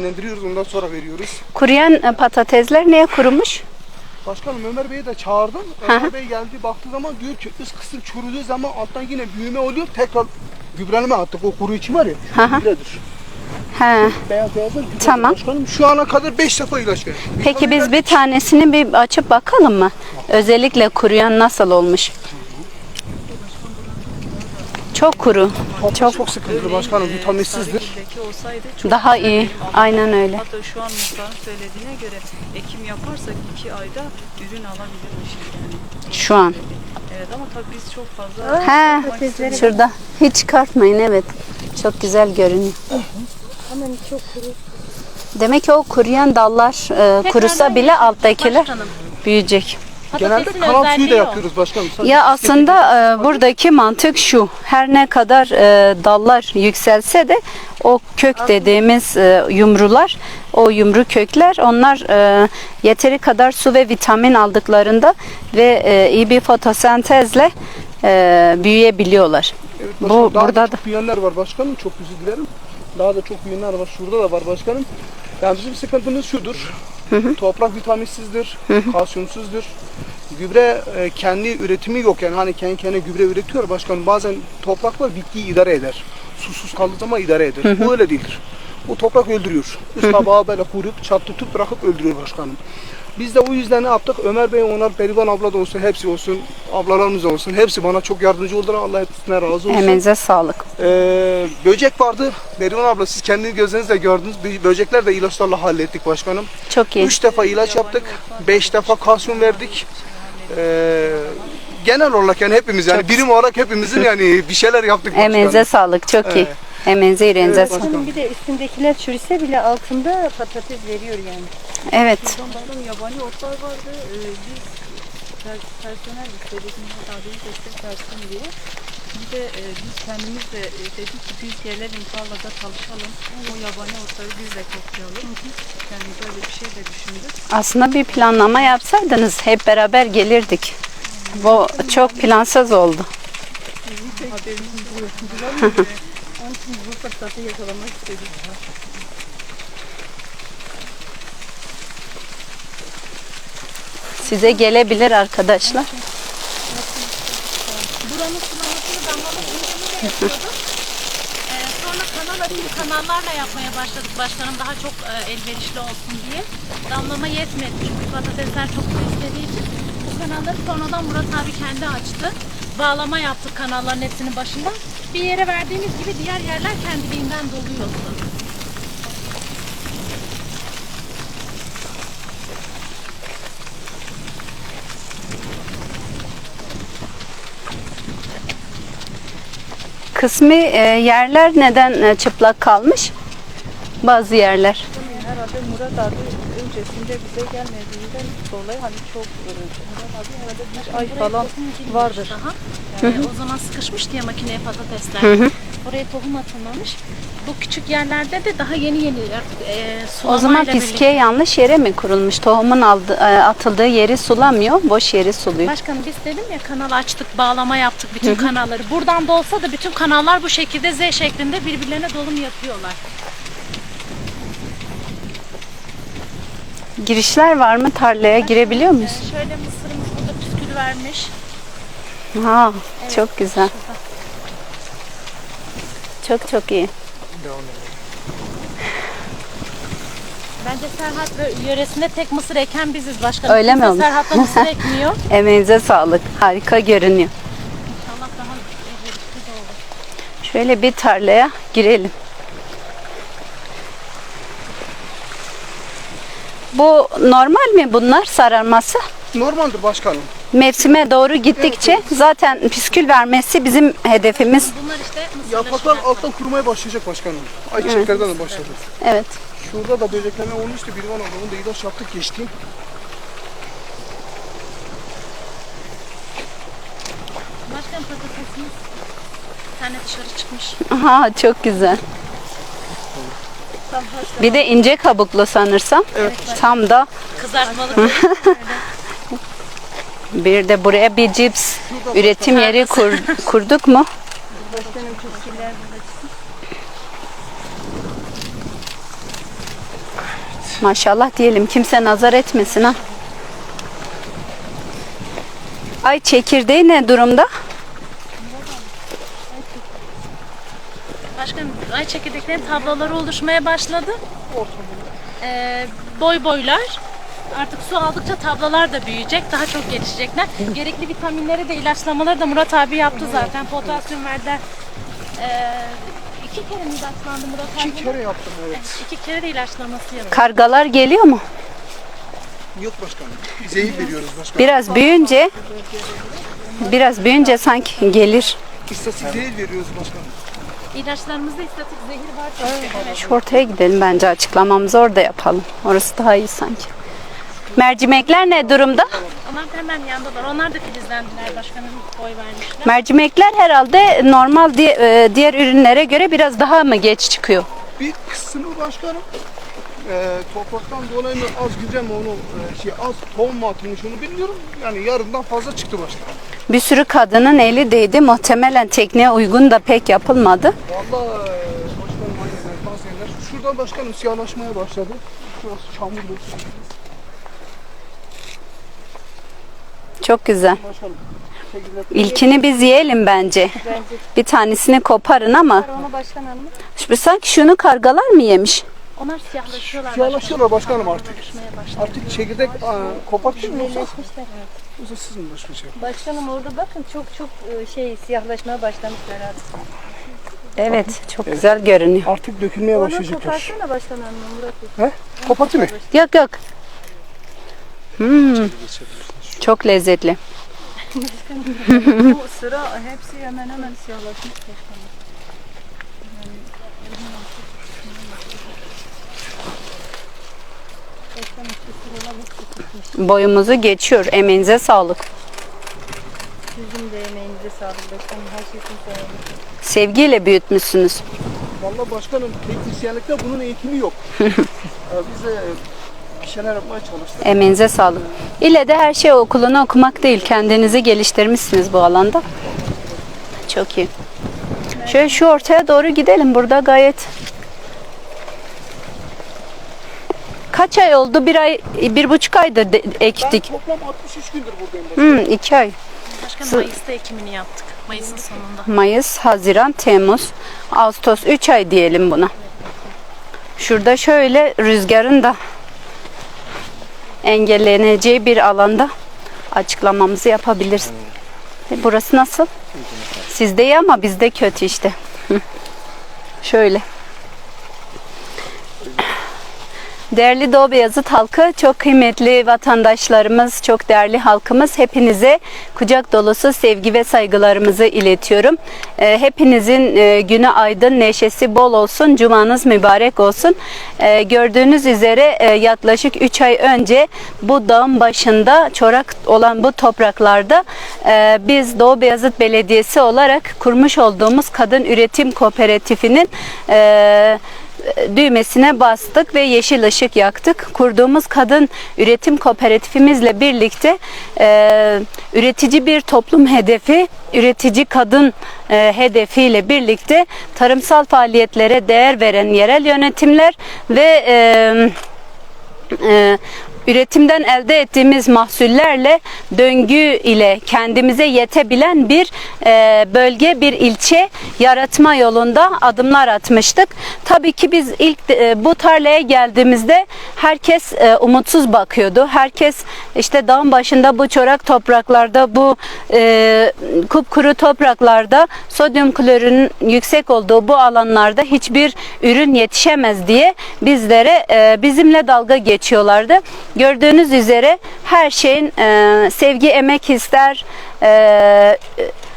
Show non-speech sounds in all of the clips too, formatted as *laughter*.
Dinlendiriyoruz ondan sonra veriyoruz. Kuruyan e, patatesler niye kurumuş? Başkanım Ömer Bey'i de çağırdım. Ömer Bey geldi baktığı zaman diyor ki üst kısım çürüdüğü zaman alttan yine büyüme oluyor. Tekrar gübreleme attık. O kuru içi var ya. Hı. gübredir. He. Beyaz gübre. Tamam. Başkanım şu ana kadar 5 defa ilaç verdik. Peki biz bir tanesini bir açıp bakalım mı? Özellikle kuruyan nasıl olmuş? Çok kuru. çok, çok, çok sıkıntılı başkanım. Vitaminsizdir. Çok Daha iyi. Aynen öyle. Hatta şu an muhtarın söylediğine göre ekim yaparsak iki ayda ürün alabilirmişiz yani. Şu an. Evet ama tabii biz çok fazla He. Şurada. Hiç çıkartmayın evet. Çok güzel görünüyor. Demek ki o kuruyan dallar e, kurusa bile alttakiler büyüyecek. Genelde patatesin kanal suyu da özelliği o. başkanım. Sadece Ya aslında e, buradaki mantık şu. Her ne kadar e, dallar yükselse de o kök dediğimiz e, yumrular, o yumru kökler onlar e, yeteri kadar su ve vitamin aldıklarında ve e, iyi bir fotosentezle e, büyüyebiliyorlar. Evet, Bu- başkanım, daha burada da çok büyüyenler var başkanım. Çok özür dilerim. Daha da çok büyüyenler var. Şurada da var başkanım. Yani bizim sıkıntımız şudur. Toprak vitaminsizdir, kalsiyumsuzdur. Gübre e, kendi üretimi yok yani hani kendi kendine gübre üretiyor başkanım. Bazen topraklar bitkiyi idare eder. Susuz kaldığı zaman idare eder. Bu öyle değildir. Bu toprak öldürüyor. Üst tabağı böyle kurup çatlatıp bırakıp öldürüyor başkanım. Biz de o yüzden ne yaptık? Ömer Bey, onlar, Perivan abla da olsun, hepsi olsun, ablalarımız olsun. Hepsi bana çok yardımcı oldular. Allah hepsinden razı olsun. Emeğinize sağlık. Ee, böcek vardı. Berivan abla siz kendi gözlerinizle gördünüz. Bö- Böcekler de ilaçlarla hallettik başkanım. Çok iyi. Üç defa ilaç yaptık. Beş defa kalsiyum verdik. Ee, genel olarak yani hepimiz yani birim olarak hepimizin yani bir şeyler yaptık. Emeğinize sağlık. Çok iyi. Evet. Emeğinize yüreğinize Evet, sağlık. başkanım. Bir de üstündekiler çürüse bile altında patates veriyor yani. Evet. Buradan bakalım yabani otlar vardı. Ee, biz per- personel istedik Murat abiye destek versin diye. Bir de e, biz kendimiz de e, dedik ki biz gelelim tarlada çalışalım. O yabani otları biz de toplayalım. Yani böyle bir şey de düşündük. Aslında bir planlama yapsaydınız hep beraber gelirdik. Bu çok plansız oldu. Haberimiz bu. *laughs* Onun için bu fırsatı yakalamak istedik. Size gelebilir arkadaşlar. buranın sulamasını de yapıyorduk. Ee, sonra kanal açıp kanallarla yapmaya başladık başkanım daha çok e, elverişli olsun diye. Damlama yetmedi çünkü patatesler çok su istediği için. Bu kanalları sonradan Murat abi kendi açtı. Bağlama yaptık kanalların hepsinin başında. Bir yere verdiğimiz gibi diğer yerler kendiliğinden doluyordu. Kısmi e, yerler neden e, çıplak kalmış? Bazı yerler. Herhalde Murat abi öncesinde bize gelmediğinden dolayı hani çok herhalde bir ay falan vardır. Daha. Ee, o zaman sıkışmıştı ya makineye patatesler. Oraya tohum atılmamış. Bu küçük yerlerde de daha yeni yeni e, O zaman fiskiye yanlış yere mi kurulmuş? Tohumun aldı, e, atıldığı yeri sulamıyor, boş yeri suluyor. Başkanım biz dedim ya kanal açtık, bağlama yaptık bütün kanalları. Buradan da olsa da bütün kanallar bu şekilde Z şeklinde birbirlerine dolum yapıyorlar. Girişler var mı? Tarlaya girebiliyor muyuz? Ee, şöyle mısırımız burada püskül vermiş. Ha, çok güzel. Çok çok iyi. Bence Serhat yöresinde tek mısır eken biziz başkanım. Öyle mi oldu? Serhat'ta *laughs* mısır ekmiyor. Emeğinize sağlık. Harika görünüyor. İnşallah daha olur. Şöyle bir tarlaya girelim. Bu normal mi bunlar sararması? Normaldir başkanım. Mevsime doğru gittikçe zaten püskül vermesi bizim hedefimiz. Bunlar işte Yapraklar alttan kurumaya başlayacak başkanım. Ayçiçeklerden de başladı. Evet. Şurada da böceklenme olmuştu. Bir van ablamın da ilaç yaptık geçtiğim. Başkan patatesimiz bir tane dışarı çıkmış. Aha çok güzel. Bir de ince kabuklu sanırsam. Tam da Kızartmalık. *laughs* bir de buraya bir cips üretim yeri kur- kurduk mu? Maşallah diyelim kimse nazar etmesin ha. Ay çekirdeği ne durumda? Başkanım ay çekirdeklerin tabloları oluşmaya başladı. Ee, boy boylar. Artık su aldıkça tablolar da büyüyecek. Daha çok gelişecekler. Gerekli vitaminleri de ilaçlamaları da Murat abi yaptı zaten. Potasyum verdiler. Ee, iki kere mi ilaçlandı Murat abi? İki kere yaptım evet. İki kere de ilaçlaması yapıldı. Kargalar geliyor mu? Yok başkanım. Zehir veriyoruz başkanım. Biraz büyüyünce biraz büyüyünce sanki gelir. İstatik zehir veriyoruz başkanım. İlaçlarımızda istatik zehir var çünkü. Evet. Şu ortaya gidelim bence açıklamamızı orada yapalım. Orası daha iyi sanki. Mercimekler ne durumda? Onlar da hemen yandalar. Onlar da filizlendiler başkanım. Boy vermişler. Mercimekler herhalde normal di- e, diğer ürünlere göre biraz daha mı geç çıkıyor? Bir kısmı başkanım e, topraktan dolayı mı az gübre mi onu e, şey az tohum mu atılmış onu bilmiyorum. Yani yarından fazla çıktı başkanım. Bir sürü kadının eli değdi. Muhtemelen tekniğe uygun da pek yapılmadı. Vallahi başkanım aynen bazı yerler. Şuradan başkanım siyahlaşmaya başladı. Şurası çamurlu. Çok güzel. Başkanım. İlkini biz yiyelim bence. Bir tanesini koparın ama Onu başkan hanım. şu- sanki şunu kargalar mı yemiş? Onlar siyahlaşıyorlar. Siyahlaşıyorlar başkanım artık. Oluşmaya başladı. Artık çekirdek kopartıyor mu yoksa? Yoksa siz mi başka şey? Başkanım orada bakın çok çok e, şey siyahlaşmaya başlamışlar artık. Evet, çok güzel görünüyor. Artık dökülmeye Onu başlayacaklar. koparsana başkan hanım Murat Bey. He? Kopartayım mı? Yok yok. Hmm, çok lezzetli. Bu *laughs* sıra hepsi hemen hemen siyahlaşmış başkanım. Boyumuzu geçiyor. Emeğinize sağlık. Sizin de emeğinize sağlık başkanım. Her şey için sağlık. Sevgiyle büyütmüşsünüz. Vallahi başkanım teknisyenlikte bunun eğitimi yok. *laughs* Ee, Biz de bir şeyler yapmaya çalıştık. Emeğinize sağlık. İle de her şey okulunu okumak değil. Kendinizi geliştirmişsiniz bu alanda. Çok iyi. Şöyle şu ortaya doğru gidelim. Burada gayet Kaç ay oldu? Bir ay, bir buçuk aydır de- Ben ektik. toplam 63 gündür buradayım başkanım. Hmm, iki ay. Başkanım Mayıs'ta ekimini yaptık. Mayıs'ın sonunda. Mayıs, Haziran, Temmuz, Ağustos 3 ay diyelim buna. Şurada şöyle rüzgarın da engelleneceği bir alanda açıklamamızı yapabiliriz. E, Burası nasıl? Sizde iyi ama bizde kötü işte. Hı. şöyle. Değerli Doğu Beyazıt halkı, çok kıymetli vatandaşlarımız, çok değerli halkımız hepinize kucak dolusu sevgi ve saygılarımızı iletiyorum. Ee, Hepinizin e, günü aydın, neşesi bol olsun, cumanız mübarek olsun. Ee, Gördüğünüz üzere e, yaklaşık 3 ay önce bu dağın başında çorak olan bu topraklarda e, biz Doğu Beyazıt Belediyesi olarak kurmuş olduğumuz Kadın Üretim Kooperatifinin düğmesine bastık ve yeşil ışık yaktık. Kurduğumuz kadın üretim kooperatifimizle birlikte e, üretici bir toplum hedefi, üretici kadın e, hedefiyle birlikte tarımsal faaliyetlere değer veren yerel yönetimler ve e, e, üretimden elde ettiğimiz mahsullerle döngü ile kendimize yetebilen bir e, bölge, bir ilçe yaratma yolunda adımlar atmıştık. Tabii ki biz ilk e, bu tarlaya geldiğimizde herkes e, umutsuz bakıyordu. Herkes işte dağın başında bu çorak topraklarda, bu e, kupkuru topraklarda sodyum klorürün yüksek olduğu bu alanlarda hiçbir ürün yetişemez diye bizlere e, bizimle dalga geçiyorlardı. Gördüğünüz üzere her şeyin e, sevgi emek ister, e,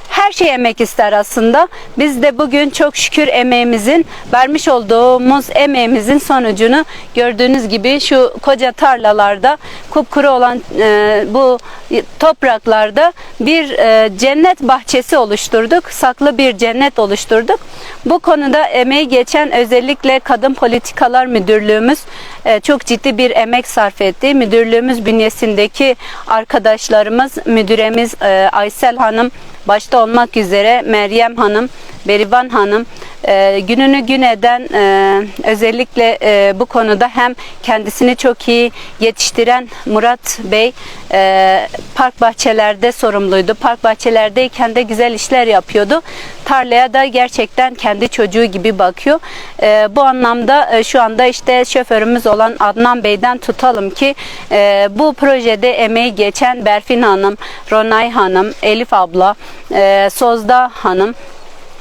her şey emek ister aslında. Biz de bugün çok şükür emeğimizin, vermiş olduğumuz emeğimizin sonucunu gördüğünüz gibi şu koca tarlalarda, kupkuru olan e, bu topraklarda bir e, cennet bahçesi oluşturduk. Saklı bir cennet oluşturduk. Bu konuda emeği geçen özellikle Kadın Politikalar Müdürlüğümüz e, çok ciddi bir emek sarf etti. Müdürlüğümüz bünyesindeki arkadaşlarımız, müdüremiz e, Aysel Hanım başta olmak üzere Meryem Hanım, Berivan Hanım e, gününü gün eden e, özellikle e, bu konuda hem kendisini çok iyi yetiştiren Murat Bey e, park bahçelerde sorumluydu. Park bahçelerdeyken de güzel işler yapıyordu. Tarlaya da gerçekten kendi çocuğu gibi bakıyor. E, bu anlamda e, şu anda işte şoförümüz olan Adnan Bey'den tutalım ki e, bu projede emeği geçen Berfin Hanım, Ronay Hanım, Elif abla, e, Sozda Hanım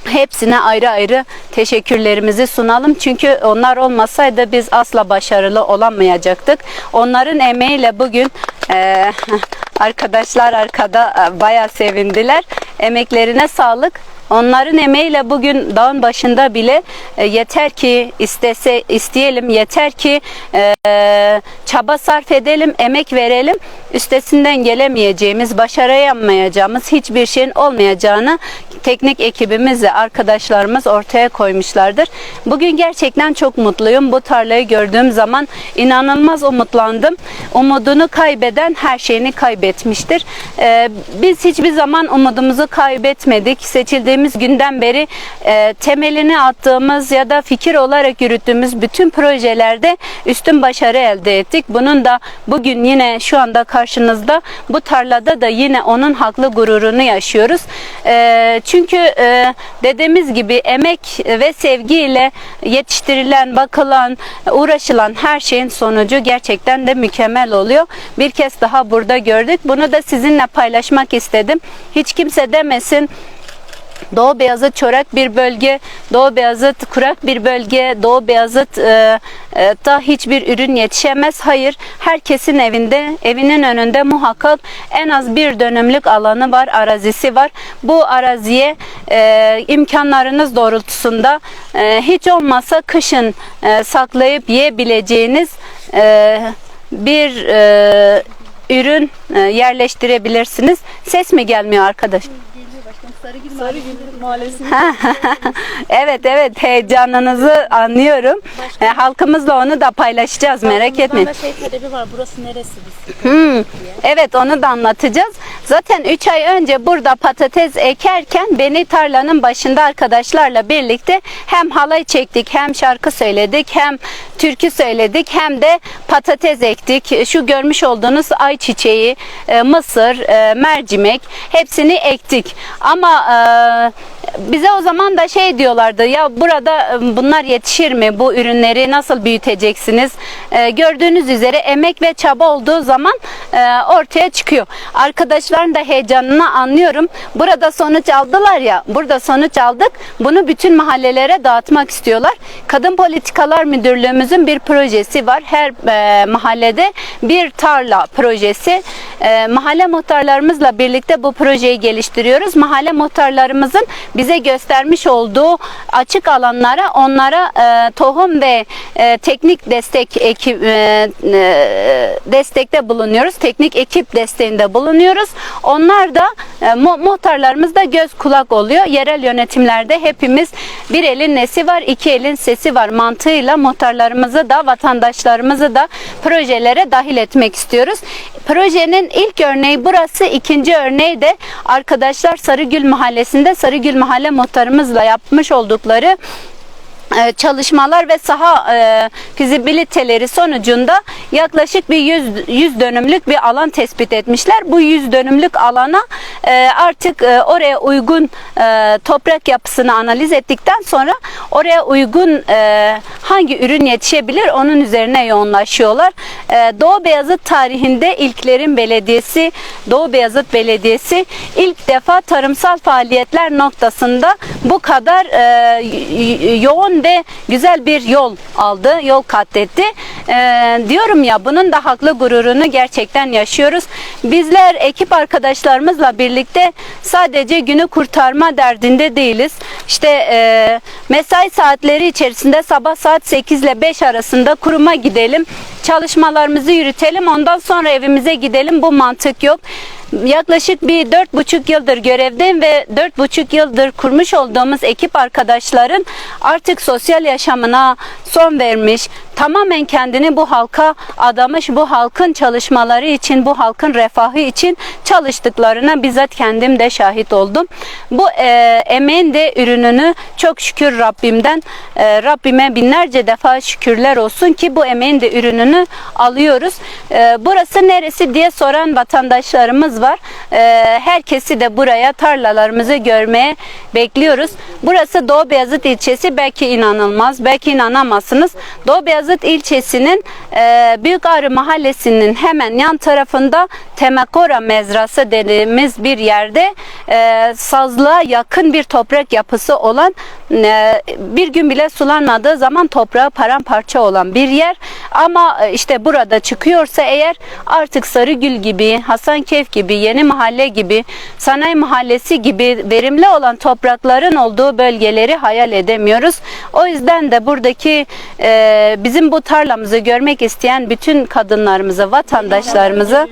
Hepsine ayrı ayrı teşekkürlerimizi sunalım. Çünkü onlar olmasaydı biz asla başarılı olamayacaktık. Onların emeğiyle bugün e, *laughs* arkadaşlar arkada e, bayağı sevindiler. Emeklerine sağlık. Onların emeğiyle bugün dağın başında bile e, yeter ki istese isteyelim, yeter ki e, çaba sarf edelim, emek verelim. Üstesinden gelemeyeceğimiz, başarayamayacağımız hiçbir şeyin olmayacağını teknik ekibimizle arkadaşlarımız ortaya koymuşlardır. Bugün gerçekten çok mutluyum. Bu tarlayı gördüğüm zaman inanılmaz umutlandım. Umudunu kaybeden her şeyini kaybetmiştir. E, biz hiçbir zaman umudumuzu kaybetmedik. Seçildiğimiz günden beri e, temelini attığımız ya da fikir olarak yürüttüğümüz bütün projelerde üstün başarı elde ettik. Bunun da bugün yine şu anda karşınızda bu tarlada da yine onun haklı gururunu yaşıyoruz. E, çünkü e, dediğimiz gibi emek ve sevgiyle yetiştirilen, bakılan, uğraşılan her şeyin sonucu gerçekten de mükemmel oluyor. Bir kez daha burada gördük. Bunu da sizinle paylaşmak istedim. Hiç kimse demesin Doğu Beyazıt çorak bir bölge, Doğu Beyazıt kurak bir bölge, Doğu Beyazıt e, e, da hiçbir ürün yetişemez. Hayır, herkesin evinde, evinin önünde muhakkak en az bir dönümlük alanı var, arazisi var. Bu araziye e, imkanlarınız doğrultusunda e, hiç olmazsa kışın e, saklayıp yiyebileceğiniz e, bir e, ürün e, yerleştirebilirsiniz. Ses mi gelmiyor arkadaş? Sarıgül Mahallesi. *laughs* evet evet heyecanınızı anlıyorum. E, halkımızla onu da paylaşacağız merak etmeyin. da şey talebi var. Burası neresi biz? Hmm, Evet onu da anlatacağız. Zaten 3 ay önce burada patates ekerken beni tarlanın başında arkadaşlarla birlikte hem halay çektik hem şarkı söyledik hem türkü söyledik hem de patates ektik. Şu görmüş olduğunuz ayçiçeği, e, mısır, e, mercimek hepsini ektik. Ama e, bize o zaman da şey diyorlardı ya burada e, bunlar yetişir mi? Bu ürünleri nasıl büyüteceksiniz? E, gördüğünüz üzere emek ve çaba olduğu zaman e, ortaya çıkıyor. Arkadaşların da heyecanını anlıyorum. Burada sonuç aldılar ya. Burada sonuç aldık. Bunu bütün mahallelere dağıtmak istiyorlar. Kadın Politikalar Müdürlüğümüzün bir projesi var. Her e, mahallede bir tarla projesi. E, mahalle muhtarlarımızla birlikte bu projeyi geliştiriyoruz. Mahalle muhtarlarımızın bize göstermiş olduğu açık alanlara onlara e, tohum ve e, teknik destek ekip e, destekte bulunuyoruz. Teknik ekip desteğinde bulunuyoruz. Onlar da e, mu- muhtarlarımız da göz kulak oluyor. Yerel yönetimlerde hepimiz bir elin nesi var, iki elin sesi var mantığıyla muhtarlarımızı da vatandaşlarımızı da projelere dahil etmek istiyoruz. Projenin ilk örneği burası, ikinci örneği de arkadaşlar Sarıgül Mahallesi'nde Sarıgül Mahalle muhtarımızla yapmış oldukları çalışmalar ve saha e, fizibiliteleri sonucunda yaklaşık bir 100, 100 dönümlük bir alan tespit etmişler. Bu 100 dönümlük alana e, artık e, oraya uygun e, toprak yapısını analiz ettikten sonra oraya uygun e, hangi ürün yetişebilir onun üzerine yoğunlaşıyorlar. E, Doğu Beyazıt tarihinde ilklerin belediyesi Doğu Beyazıt Belediyesi ilk defa tarımsal faaliyetler noktasında bu kadar e, y- yoğun ve güzel bir yol aldı, yol kat etti. Ee, diyorum ya bunun da haklı gururunu gerçekten yaşıyoruz. Bizler ekip arkadaşlarımızla birlikte sadece günü kurtarma derdinde değiliz. İşte e, mesai saatleri içerisinde sabah saat 8 ile 5 arasında kuruma gidelim, çalışmalarımızı yürütelim, ondan sonra evimize gidelim. Bu mantık yok. Yaklaşık bir dört buçuk yıldır görevdeyim ve dört buçuk yıldır kurmuş olduğumuz ekip arkadaşların artık sosyal yaşamına son vermiş, tamamen kendini bu halka adamış, bu halkın çalışmaları için, bu halkın refahı için çalıştıklarına bizzat kendim de şahit oldum. Bu e, emeğin de ürününü çok şükür Rabbimden, e, Rabbime binlerce defa şükürler olsun ki bu emeğin de ürününü alıyoruz. E, burası neresi diye soran vatandaşlarımız var. E, herkesi de buraya tarlalarımızı görmeye bekliyoruz. Burası Doğu Beyazıt ilçesi belki inanılmaz, belki inanamazsınız. Doğu Beyazıt ilçesinin e, Büyük Ağrı mahallesinin hemen yan tarafında Temekora mezrası dediğimiz bir yerde e, sazlığa yakın bir toprak yapısı olan e, bir gün bile sulanmadığı zaman toprağı paramparça olan bir yer. Ama e, işte burada çıkıyorsa eğer artık Sarıgül gibi, Hasankeyf gibi, Yeni Mahalle gibi, Sanayi Mahallesi gibi verimli olan toprakların olduğu bölgeleri hayal edemiyoruz. O yüzden de buradaki e, bizim bu tarlamızı görmek isteyen bütün kadınlarımızı, vatandaşlarımızı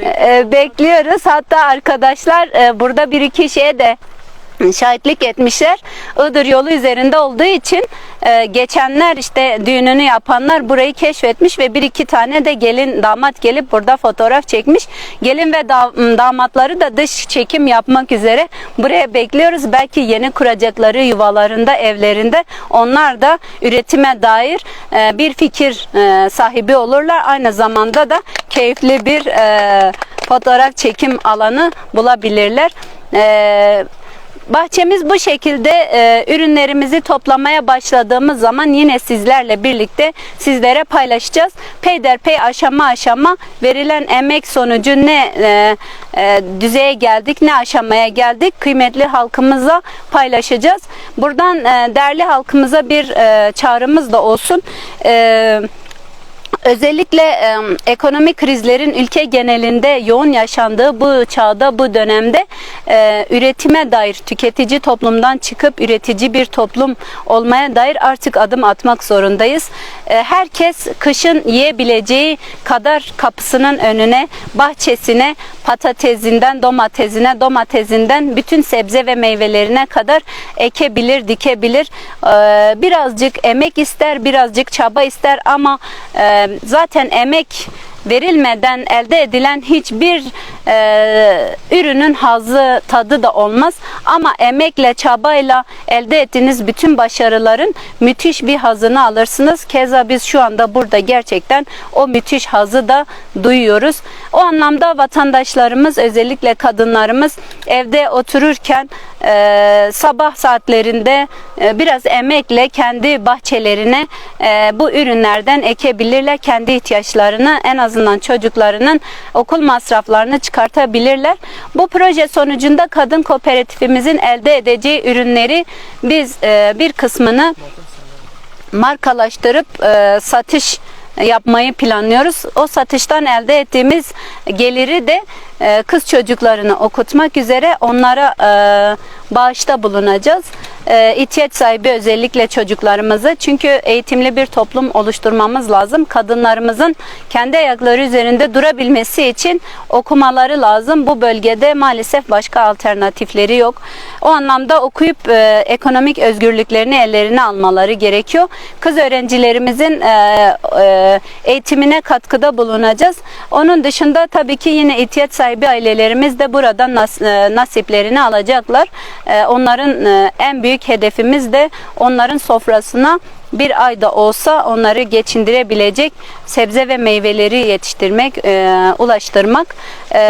e, bekliyoruz. Hatta arkadaşlar e, burada bir iki şeye de şahitlik etmişler. Iğdır yolu üzerinde olduğu için e, geçenler işte düğününü yapanlar burayı keşfetmiş ve bir iki tane de gelin damat gelip burada fotoğraf çekmiş. Gelin ve da- damatları da dış çekim yapmak üzere buraya bekliyoruz. Belki yeni kuracakları yuvalarında, evlerinde onlar da üretime dair e, bir fikir e, sahibi olurlar. Aynı zamanda da keyifli bir e, fotoğraf çekim alanı bulabilirler. E, Bahçemiz bu şekilde e, ürünlerimizi toplamaya başladığımız zaman yine sizlerle birlikte sizlere paylaşacağız. Peyderpey aşama aşama verilen emek sonucu ne e, e, düzeye geldik, ne aşamaya geldik kıymetli halkımızla paylaşacağız. Buradan e, değerli halkımıza bir e, çağrımız da olsun. E, Özellikle e, ekonomik krizlerin ülke genelinde yoğun yaşandığı bu çağda, bu dönemde e, üretime dair tüketici toplumdan çıkıp üretici bir toplum olmaya dair artık adım atmak zorundayız. E, herkes kışın yiyebileceği kadar kapısının önüne, bahçesine, patatesinden domatesine, domatesinden bütün sebze ve meyvelerine kadar ekebilir, dikebilir. E, birazcık emek ister, birazcık çaba ister ama e, zaten emek verilmeden elde edilen hiçbir e, ürünün hazı tadı da olmaz ama emekle çabayla elde ettiğiniz bütün başarıların müthiş bir hazını alırsınız. Keza biz şu anda burada gerçekten o müthiş hazı da duyuyoruz. O anlamda vatandaşlarımız özellikle kadınlarımız evde otururken e, sabah saatlerinde e, biraz emekle kendi bahçelerine e, bu ürünlerden ekebilirler. Kendi ihtiyaçlarını en azından çocuklarının okul masraflarını çıkartabilirler. Bu proje sonucunda kadın kooperatifimizin elde edeceği ürünleri biz e, bir kısmını markalaştırıp e, satış yapmayı planlıyoruz. O satıştan elde ettiğimiz geliri de e, kız çocuklarını okutmak üzere onlara e, bağışta bulunacağız. E, ihtiyaç sahibi özellikle çocuklarımızı çünkü eğitimli bir toplum oluşturmamız lazım. Kadınlarımızın kendi ayakları üzerinde durabilmesi için okumaları lazım. Bu bölgede maalesef başka alternatifleri yok. O anlamda okuyup ekonomik özgürlüklerini ellerine almaları gerekiyor. Kız öğrencilerimizin e, eğitimine katkıda bulunacağız. Onun dışında tabii ki yine ihtiyaç sahibi ailelerimiz de buradan nas- e, nasiplerini alacaklar. E, Onların e, en büyük hedefimiz de onların sofrasına bir ayda olsa onları geçindirebilecek sebze ve meyveleri yetiştirmek, e, ulaştırmak. E,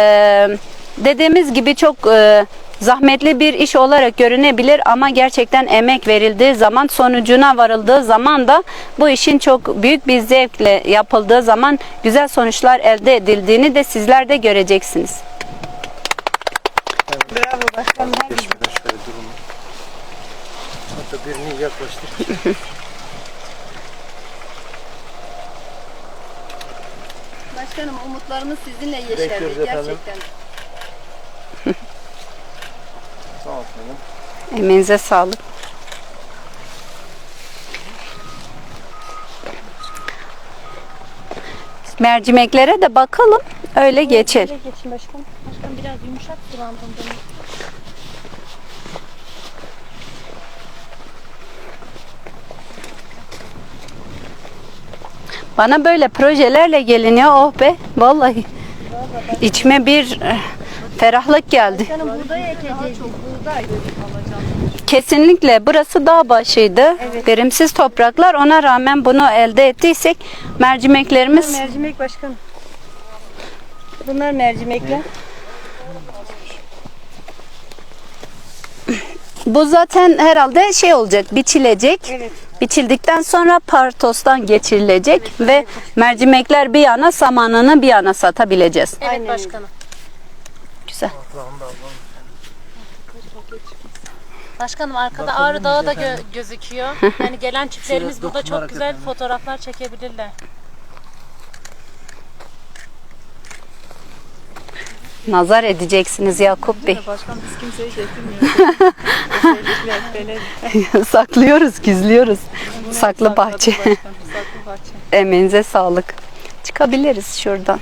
dediğimiz gibi çok e, zahmetli bir iş olarak görünebilir ama gerçekten emek verildiği zaman sonucuna varıldığı zaman da bu işin çok büyük bir zevkle yapıldığı zaman güzel sonuçlar elde edildiğini de sizler de göreceksiniz. Bravo başkanım. Geçmeden şöyle durumu. Hatta birini yaklaştır. Başkanım umutlarımız sizinle yeşerdi gerçekten. Sağ olsun. Emeğinize sağlık. Mercimeklere de bakalım. Öyle geçelim. Geçin başkanım. Başkan biraz yumuşak benim. Bana böyle projelerle geliniyor oh be vallahi. İçime bir eh, ferahlık geldi. Canım buğday ekeceğiz. Buğday. Kesinlikle burası dağ başıydı. Verimsiz topraklar ona rağmen bunu elde ettiysek mercimeklerimiz Mercimek başkanım. Bunlar mercimekler. bu zaten herhalde şey olacak biçilecek. Evet. Biçildikten sonra partostan geçirilecek ve mercimekler bir yana samanını bir yana satabileceğiz. Evet Aynen. başkanım. Güzel. Başkanım arkada Ağrı Dağı da gö- gözüküyor. *laughs* Yani gelen çiftlerimiz burada çok güzel yapalım. fotoğraflar çekebilirler. Nazar edeceksiniz Yakup Bey. Başkan biz kimseyi getirmiyoruz. *laughs* Saklıyoruz, gizliyoruz. Saklı bahçe. *laughs* Saklı bahçe. Emeğinize sağlık. Çıkabiliriz şuradan.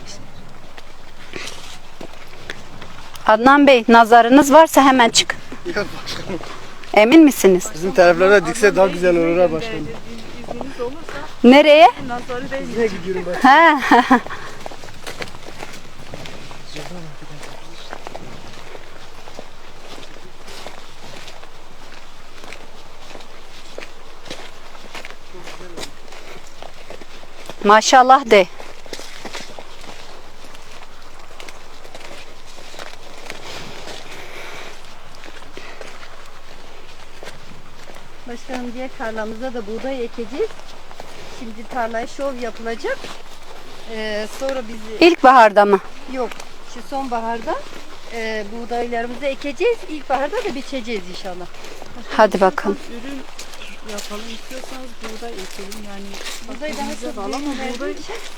Adnan Bey, nazarınız varsa hemen çık. Yok başkanım. Emin misiniz? Bizim taraflara dikse daha güzel olur ha başkanım. Nereye? Ne gidiyorum ben? Ha. Maşallah de. Diğer tarlamızda da buğday ekeceğiz. Şimdi tarlaya şov yapılacak. Ee, sonra biz İlkbaharda mı? yok şu sonbaharda e, buğdaylarımızı ekeceğiz. İlkbaharda da biçeceğiz inşallah. Hadi bakalım. Ürün yapalım istiyorsanız buğday ekelim yani. Buğday daha çok bağlı ama buğday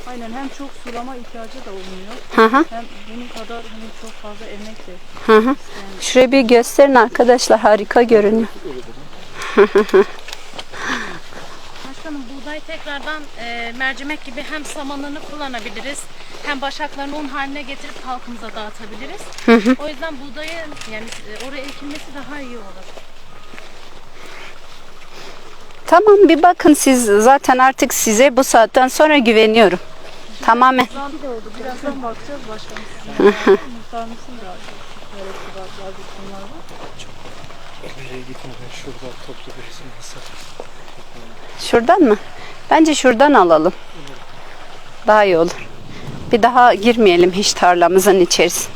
aynen hem çok sulama ihtiyacı da olmuyor. Hı hı. Hem bunun kadar hani çok fazla emek de Hı hı. Şurayı bir gösterin arkadaşlar. Harika görünüyor. *laughs* Başkanım buğday tekrardan e, mercimek gibi hem samanını kullanabiliriz hem başaklarını un haline getirip halkımıza dağıtabiliriz. O yüzden buğdayın yani e, oraya ekilmesi daha iyi olur. Tamam bir bakın siz zaten artık size bu saatten sonra güveniyorum. Tamamen. Birazdan bakacağız başkanım muhtarımızın da bazı konular var. Nereye gitmeden şurada toplu bir resim alsak. Şuradan mı? Bence şuradan alalım. Daha iyi olur. Bir daha girmeyelim hiç tarlamızın içerisine.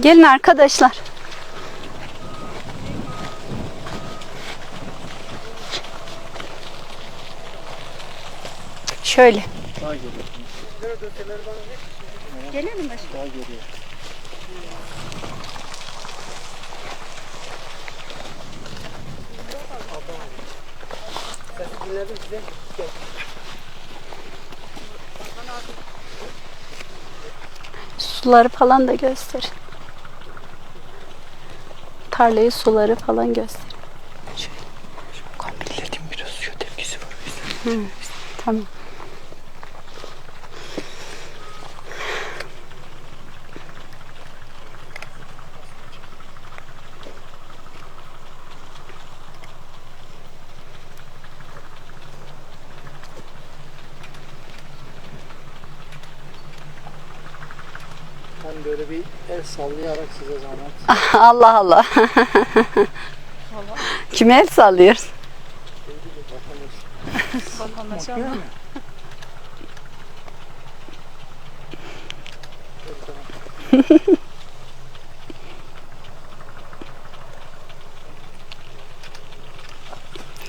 Gelin arkadaşlar. Şöyle. Gelelim başkanım. Suları falan da göster. Tarlayı suları falan göster. Milletin biraz şu tepkisi var. Tamam. Ben böyle bir el sallayarak size zahmet. *laughs* Allah Allah. *laughs* Kime el sallıyoruz? *laughs*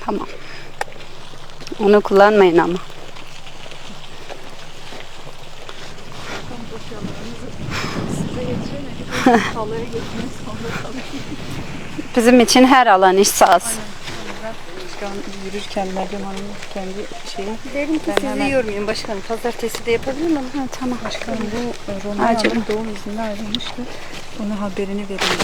Tamam. Onu kullanmayın ama. Bizim için her alan iş sahası. Başkan yürürken Meryem Hanım'ın kendi şeyi. Derim ki Ben sizi hemen- yormayayım başkanım. Pazartesi de yapabilirim ama. Ha, tamam. Başkanım bu Romanya Acaba. Hanım doğum iznine ayrılmıştı. Onun haberini verin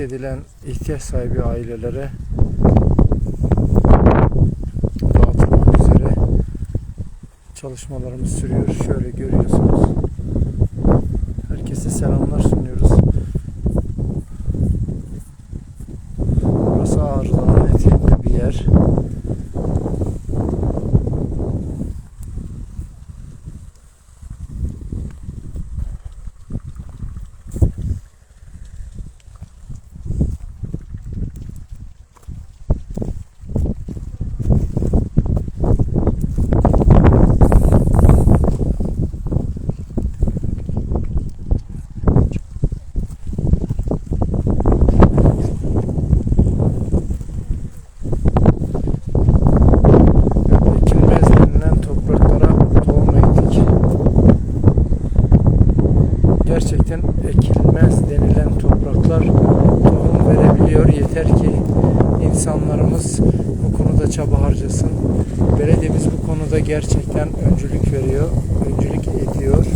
tespit edilen ihtiyaç sahibi ailelere dağıtılmak üzere çalışmalarımız sürüyor. Şöyle görüyorsunuz. Herkese selamlar sunuyoruz. Burası Ağrı Dağı'nın eteğinde bir yer. ekilmez denilen topraklara tohum ektik. Gerçekten ekilmez denilen topraklar tohum verebiliyor. Yeter ki insanlarımız bu konuda çaba harcasın. Belediyemiz bu konuda gerçekten öncülük veriyor, öncülük ediyor.